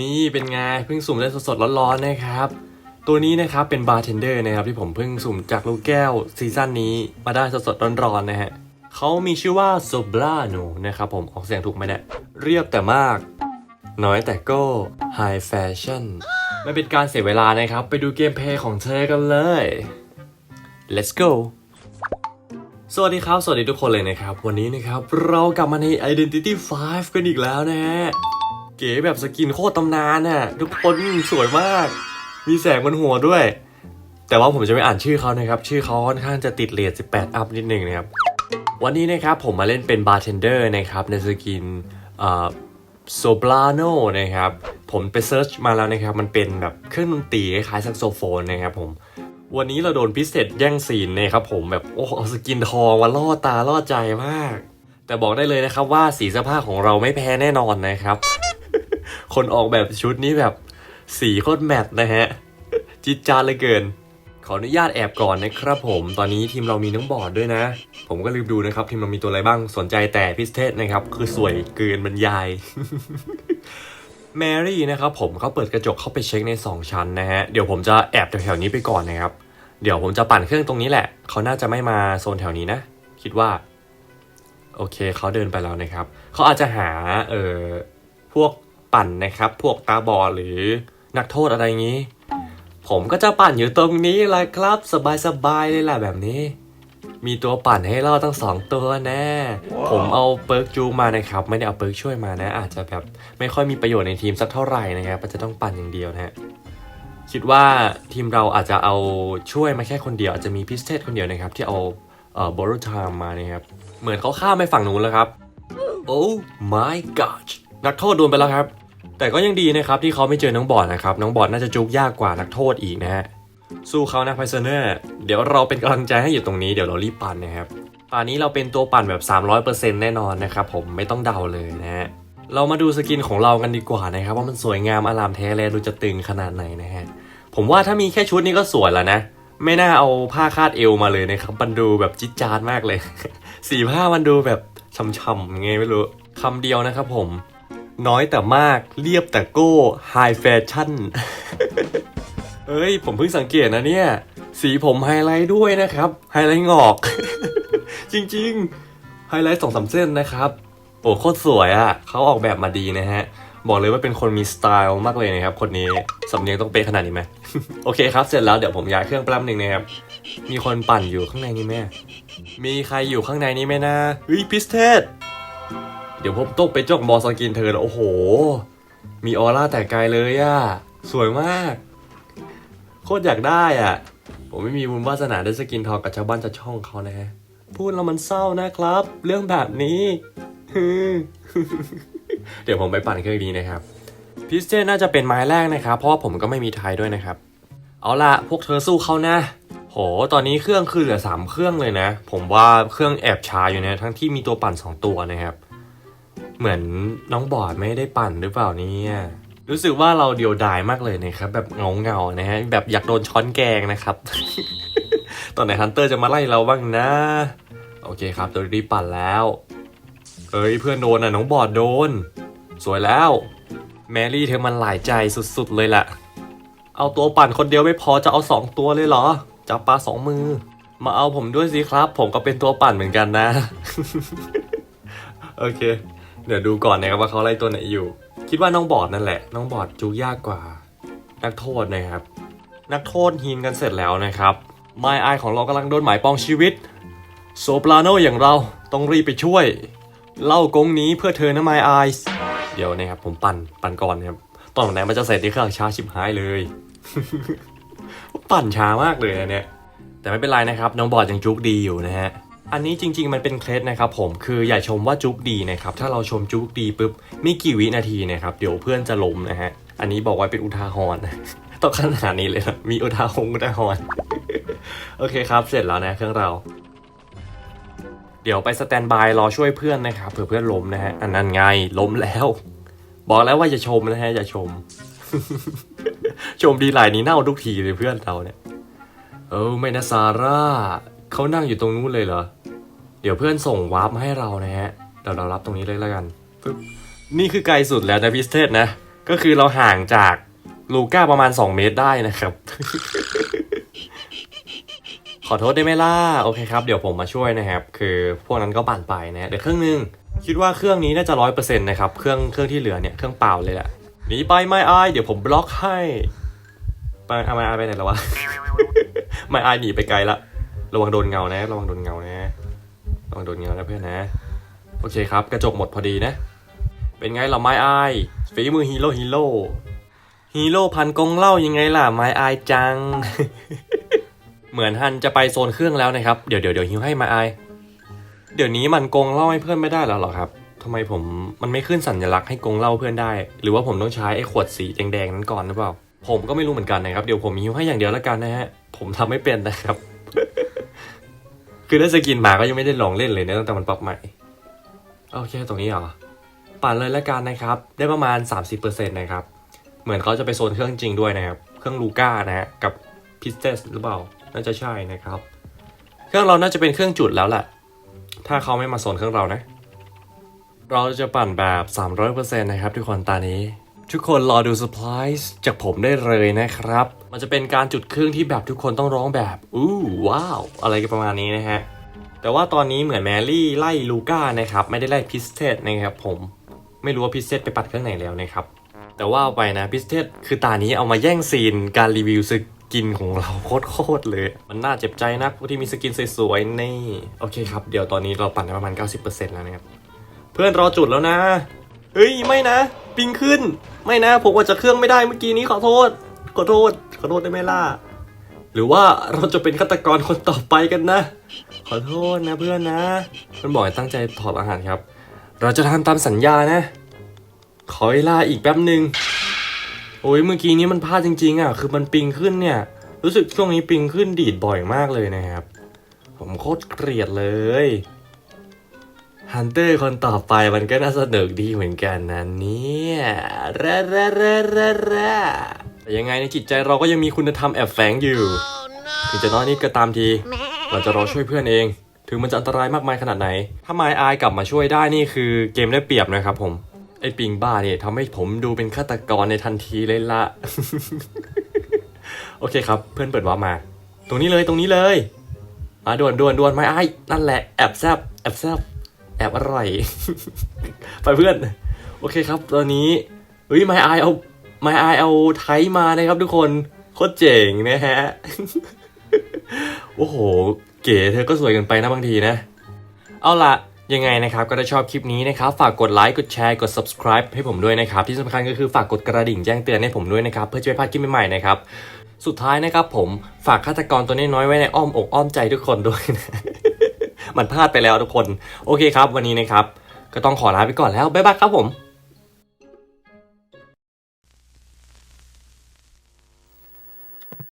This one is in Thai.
นี่เป็นไงเพิ่งสุ่มได้สดๆร้อนๆนะครับ ตัวนี้นะครับเป็นบาร์เทนเดอร์นะครับที่ผมเพิ่งสุ่มจากลูกแก้วซีซั่นนี้มาได้สดๆร้อนๆนะฮะเขามีชื่อว่าโซบลาโนนะครับผมออกเสียงถูกไหมเนี่ยเรียบแต่มาก น้อยแต่ก็ไฮแฟชั่นไม่เป็นการเสียเวลานะครับ ไปดูเกมเพลย์ของเธอกันเลย let's go สวัสดีครับ สวัสดีทุกคนเลยนะครับ วันนี้นะครับ เรากลับมาใน Identity 5 กันอีกแล้วนะฮะ ก๋แบบสกินโคตรตำนานน่ะทุกคนสวยมาก มีแสงบนหัวด้วย แต่ว่าผมจะไม่อ่านชื่อเขานะครับ ชื่อเขาค่อนข้างจะติดเรท18 อัพนิดนึงนะครับ วันนี้นะครับผมมาเล่นเป็นบาร์เทนเดอร์นะครับในสกินโซบลาโนนะครับ ผมไปเซิร์ชมาแล้วนะครับ มันเป็นแบบเครื่องดนตรีคล้ายแซกโซโฟนนะครับผม วันนี้เราโดนพิเศษแย่งซีนนะครับผมแบบโอ้เอาสกินทองมาล่อตาล่อใจมาก แต่บอกได้เลยนะครับว่าสีเสื้อผ้าของเราไม่แพ้แน่นอนนะครับ คนออกแบบชุดนี้แบบสีโคตรแมทนะฮะ จิตจานเลยเกิน ขออนุญาตแอบก่อนนะครับผม ตอนนี้ทีมเรามีน้องบอร์ดด้วยนะ ผมก็ลืมดูนะครับทีมเรามีตัวอะไรบ้าง สนใจแต่พิเศษนะครับ คือสวยเกินบรรยายแมรี่นะครับผมเขาเปิดกระจกเข้าไปเช็คใน 2 ชั้นนะฮะ เดี๋ยวผมจะแอบแถวๆนี้ไปก่อนนะครับ เดี๋ยวผมจะปั่นเครื่องตรงนี้แหละ เขาน่าจะไม่มาโซนแถวนี้นะ คิดว่า โอเคเขาเดินไปแล้วนะครับ เขาอาจจะหาเอ่อพวก ปั่นนะครับ พวกตาบอดหรือนักโทษอะไรอย่างนี้ ผมก็จะปั่นอยู่ตรงนี้แหละครับ สบายๆเลยแหละแบบนี้ มีตัวปั่นให้รอดตั้งสองตัวแน่ผมเอาเปิร์กจูมานะครับ ไม่ได้เอาเปิร์กช่วยมานะ อาจจะแบบไม่ค่อยมีประโยชน์ในทีมสักเท่าไหร่นะครับมันจะต้องปั่นอย่างเดียวนะฮะคิดว่าทีมเราอาจจะเอาช่วยมาแค่คนเดียวอาจจะมีพิสเทสคนเดียวนะครับ ที่เอาเอ่อบอร์ทามมานะครับ เหมือนเขาข้ามไปฝั่งนู้นแล้วครับ โอ้ my god นักโทษโดนไปแล้วครับ แต่ก็ยังดีนะครับที่เขาไม่เจอน้องบอดนะครับ น้องบอดน่าจะจุกยากกว่านักโทษอีกนะฮะ สู้เขานะไพเซเนอร์เดี๋ยวเราเป็นกำลังใจให้อยู่ตรงนี้เดี๋ยวเรารีบปั่นนะครับป่านนี้เราเป็นตัวปั่นแบบ 300%แน่นอนนะครับผมไม่ต้องเดาเลยนะฮะเรามาดูสกินของเรากันดีกว่านะครับว่ามันสวยงามอลามแท้แลดูจะตึงขนาดไหนนะฮะผมว่าถ้ามีแค่ชุดนี้ก็สวยแล้วนะ ไม่น่าเอาผ้าคาดเอวมาเลยนะครับมันดูแบบจิดจาดมากเลย สีผ้ามันดูแบบช่ำๆไงไม่รู้คำเดียวนะครับผม น้อยแต่มาก เรียบแต่โก้ไฮแฟชั่น เอ้ย ผมเพิ่งสังเกตนะเนี่ย สีผมไฮไลท์ด้วยนะครับ ไฮไลท์งอก จริงๆ ไฮไลท์สองสามเส้นนะครับ โอ้โคตรสวยอะ่ะ เขาออกแบบมาดีนะฮะ บอกเลยว่าเป็นคนมีสไตล์มากเลยนะครับ คนนี้ สำเนียงต้องเป๊ะขนาดนี้ไหม โอเคครับ เสร็จแล้วเดี๋ยวผมย้ายเครื่องแป๊บหนึ่งนะครับ มีคนปั่นอยู่ข้างในนี้ไหมมีใครอยู่ข้างในนี้ไหมนะ เฮ้ยพิสเทส ดี๋ยวผมต้องไปจ้องมอสกินเธอแล้วโอ้โห มีออร่าแต่ไกลเลยอะสวยมาก โคตรอยากได้อะ ผมไม่มีบุญวาสนาได้สกินทองกับชาวบ้านชาวช่องเขานะพูดแล้วมันเศร้านะครับ เรื่องแบบนี้ เดี๋ยวผมไปปั่นเครื่องนี้นะครับ พิสเทนน่าจะเป็นไม้แรกนะครับ เพราะว่าผมก็ไม่มีไทยด้วยนะครับ เอาล่ะพวกเธอสู้เขานะโห ตอนนี้เครื่องคือเหลือสามเครื่องเลยนะ ผมว่าเครื่องแอบช้าอยู่นะ ทั้งที่มีตัวปั่นสองตัวนะครับ เหมือนน้องบอดไม่ได้ปั่นหรือเปล่าเนี่ยรู้สึกว่าเราเดียวดายมากเลยนะครับ แบบเงาเงานะฮะแบบอยากโดนช้อนแกงนะครับ ตอนไหนฮันเตอร์จะมาไล่เราบ้างนะ โอเคครับตัวรีปั่นแล้วเอ้ยเพื่อนโดนอะน้องบอดโดน สวยแล้ว แมรี่เธอมันหลายใจสุดๆเลยแหละเอาตัวปั่นคนเดียวไม่พอจะเอาสองตัวเลยเหรอจับปลาสองมือ มาเอาผมด้วยสิครับ ผมก็เป็นตัวปั่นเหมือนกันนะ โอเค เดี๋ยวดูก่อนนะครับว่าเขาไล่ตัวไหนอยู่ คิดว่าน้องบอดนั่นแหละ น้องบอดจูยากกว่า นักโทษนะครับ นักโทษฮีนกันเสร็จแล้วนะครับไมไอของเรากำลังโดนหมายปองชีวิต โซปราโนอย่างเราต้องรีบไปช่วย เล่ากงนี้เพื่อเธอนะไมไอเดี๋ยวนะครับผมปั่นปั่นก่อนนะครับตอนไหนมันจะเสร็จที่เครื่องช้าชิบหายเลย ปั่นช้ามากเลยเนี่ยแต่ไม่เป็นไรนะครับ น้องบอดยังจุกดีอยู่นะฮะ อันนี้จริง ๆ มันเป็นเคล็ดนะครับผมคืออย่าชมว่าจุกดีนะครับถ้าเราชมจุกดีปุ๊บไม่กี่วินาทีนะครับเดี๋ยวเพื่อนจะล้มนะฮะอันนี้บอกไว้เป็นอุทาหรณ์ต้องขนาดนี้เลยนะมีอุทาหงอุทาหรณ์โอเคครับ เสร็จแล้วนะเครื่องเรา เดี๋ยวไปสแตนบายรอช่วยเพื่อนนะครับเผื่อเพื่อนล้มนะฮะอันนั้นไงล้มแล้ว บอกแล้วว่าอย่าชมนะฮะอย่าชม ชมดีหลายนี้เน่าทุกทีเลยเพื่อนเราเนี่ยเออไม่นะซาร่า เขานั่งอยู่ตรงนู้นเลยเหรอ เดี๋ยวเพื่อนส่งวาร์ปมาให้เรานะฮะ เดี๋ยวเรารับตรงนี้เลยแล้วกันปึ๊บนี่คือไกลสุดแล้วนะพิสเทสนะ ก็คือเราห่างจากลูก้าประมาณ 2 เมตรได้นะครับ ขอโทษได้ไหมล่ะ โอเคครับ เดี๋ยวผมมาช่วยนะครับ คือพวกนั้นก็ปั่นไปนะเดี๋ยวเครื่องนึง คิดว่าเครื่องนี้น่าจะร้อยเปอร์เซ็นต์นะครับ เครื่องเครื่องที่เหลือเนี่ยเครื่องเปล่าเลยแหละหนีไปไม่อายเดี๋ยวผมบล็อกให้ ไปเอาไม่อายไปไหนแล้ววะ ไม่อายหนีไปไกลละ ระวังโดนเงานะ ระวังโดนเงานะ ระวังโดนเงานะเพื่อนนะ โอเคครับ กระจกหมดพอดีนะ เป็นไงล่ะไม้อายฝีมือฮีโร่ฮีโร่ฮีโร่พันกงเล่ายังไงล่ะไม้อายจัง เหมือนฮันจะไปโซนเครื่องแล้วนะครับ เดี๋ยวเดี๋ยวเดี๋ยวฮิวให้ไม้อาย เดี๋ยวนี้มันกงเล่าให้เพื่อนไม่ได้แล้วหรอครับทำไมผมมันไม่ขึ้นสัญลักษณ์ให้กงเล่าเพื่อนได้ หรือว่าผมต้องใช้ไอ้ขวดสีแดงๆนั้นก่อนหรือเปล่า ผมก็ไม่รู้เหมือนกันนะครับ เดี๋ยวผมฮิวให้อย่างเดียวแล้วกันนะฮะ ผมทำไม่เป็นนะครับ คือได้สกินมาก็ยังไม่ได้ลองเล่นเลยนะตั้งแต่มันปรับใหม่ โอเคตรงนี้เหรอปั่นเลยแล้วกันนะครับ ได้ประมาณ 30%นะครับ เหมือนเขาจะไปโซนเครื่องจริงด้วยนะครับ เครื่องลูก้านะฮะกับพิสเตสหรือเปล่า น่าจะใช่นะครับ เครื่องเราน่าจะเป็นเครื่องจุดแล้วแหละ ถ้าเขาไม่มาโซนเครื่องเรานะ เราจะปั่นแบบ 300%นะครับทุกคนตอนนี้ ทุกคนรอดูเซอร์ไพรส์จากผมได้เลยนะครับ มันจะเป็นการจุดเครื่องที่แบบทุกคนต้องร้องแบบอู้ว้าว อะไรกันประมาณนี้นะฮะ แต่ว่าตอนนี้เหมือนแมรี่ไล่ลูก้านะครับ ไม่ได้ไล่พิสเทสนะครับผมไม่รู้ว่าพิสเทสไปปัดเครื่องไหนแล้วนะครับ แต่ว่าไปนะพิสเทสคือตานี้เอามาแย่งซีนการรีวิวสกินของเราโคตรเลย มันน่าเจ็บใจนักที่มีสกินสวยๆนี่โอเคครับเดี๋ยวตอนนี้เราปั่นได้ประมาณ 90%แล้วนะครับเพื่อนรอจุดแล้วนะ เฮ้ยไม่นะ ปิงขึ้น ไม่นะผมว่าจะเครื่องไม่ได้เมื่อกี้นี้ขอโทษ ขอโทษ ขอโทษได้ไหมล่ะ หรือว่าเราจะเป็นฆาตกรคนต่อไปกันนะ ขอโทษนะเพื่อนนะมันบอกให้ตั้งใจถอดอาหารครับ เราจะทำตามสัญญานะ ขอเวลาอีกแป๊บหนึ่งโอ้ยเมื่อกี้นี้มันพลาดจริงๆอะคือมันปิงขึ้นเนี่ย รู้สึกช่วงนี้ปิงขึ้นดีดบ่อยมากเลยนะครับ ผมโคตรเกลียดเลย ฮันเตอร์คนต่อไปมันก็น่าสนุกดีเหมือนกันนะเนี่ยระระระระระแต่ยังไงในจิตใจเราก็ยังมีคุณธรรมแอบแฝงอยู่ ถึงจะน้อยนิดก็ตามที เราจะรอช่วยเพื่อนเอง ถึงมันจะอันตรายมากมายขนาดไหน ถ้าไมอายกลับมาช่วยได้นี่คือเกมได้เปรียบนะครับผม ไอ้ปิงบ้าเนี่ยทำให้ผมดูเป็นฆาตกรในทันทีเลยละ โอเคครับ เพื่อนเปิดวามา ตรงนี้เลยตรงนี้เลย มาด่วนด่วนด่วนไม้อายนั่นแหละแอบแซบแอบแซบ แอบอร่อย ไปเพื่อน โอเคครับ ตอนนี้เฮ้ยไมอายเอาไมอายเอาไทยมานะครับทุกคนโคตรเจ๋งนะฮะ โอ้โห เก๋เธอก็สวยเกันไปนะบางทีนะ เอาล่ะยังไงนะครับก็ถ้าชอบคลิปนี้นะครับ ฝากกดไลค์กดแชร์กด subscribe ให้ผมด้วยนะครับ ที่สำคัญก็คือฝากกดกระดิ่งแจ้งเตือนให้ผมด้วยนะครับ เพื่อจะไม่พลาดคลิปใหม่ๆนะครับ สุดท้ายนะครับผมฝากฆาตกรตัวน้อยๆไว้ในอ้อมอกอ้อมใจทุกคนด้วยนะ มันพลาดไปแล้วทุกคน โอเคครับ วันนี้นะครับ ก็ต้องขอลาไปก่อนแล้ว บ๊ายบายครับผม